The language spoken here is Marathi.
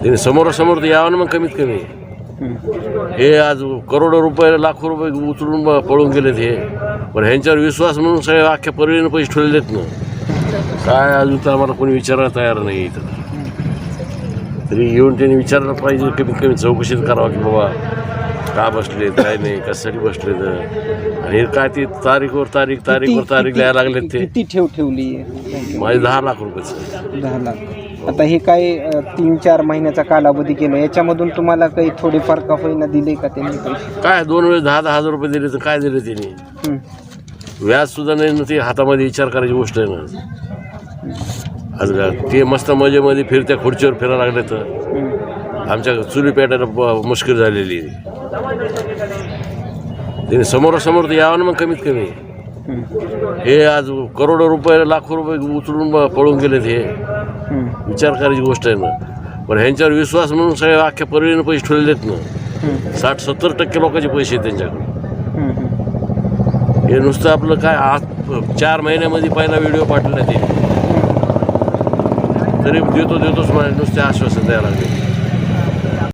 त्यांनी समोरासमोर तर यावं ना मग कमीत कमी. हे आज करोडो रुपये लाखो रुपये उचलून पळून गेलेत हे. पण ह्यांच्यावर विश्वास म्हणून सगळे अख्ख्या परळीनं पैसे ठेवलेत ना. काय अजून तर आम्हाला कोणी विचारायला तयार नाही इथं. तरी येऊन त्यांनी विचारलं पाहिजे कमीत कमी चौकशी करावं की बाबा का बसलेत काय नाही कशासाठी बसलेत आणि हे काय ते तारीखवर तारीख तारीखवर तारीख लिहायला लागलेत ते. ठेव ठेवली माझे दहा लाख रुपयाचं दहा लाख. आता हे काय तीन चार महिन्याचा कालावधी केला याच्यामधून तुम्हाला काही थोडेफार का होईना दिले का त्यांनी पैसे काय दोन वेळेस दहा दहा हजार रुपये दिले तर काय दिले त्यांनी हं. व्याज सुद्धा नाही ना ते हातामध्ये विचार करायची गोष्ट आहे ना आज का ते मस्त मजेमध्ये फिरत्या खुर्चीवर फिरायला लागले तर हं. आमच्या चुली पेटायला मुश्किल झालेली आहे. त्यांनी समोरासमोर तर यावं ना मग कमीत कमी हं. हे आज करोडो रुपये लाखो रुपये उचलून ब- पळून गेलेत हं. विचार करायची गोष्ट आहे ना. पण ह्यांच्यावर विश्वास म्हणून सगळे अख्ख्या परळीनं पैसे ठेवलेत ना. हं. साठ सत्तर टक्के लोकांचे पैसे आहेत त्यांच्याकडे. हे नुसतं आपलं काय आज चार महिन्यामध्ये पहिला व्हिडिओ पाठवला ते. तरी देतो देतोच मला नुसते आश्वासन द्यायला लागले.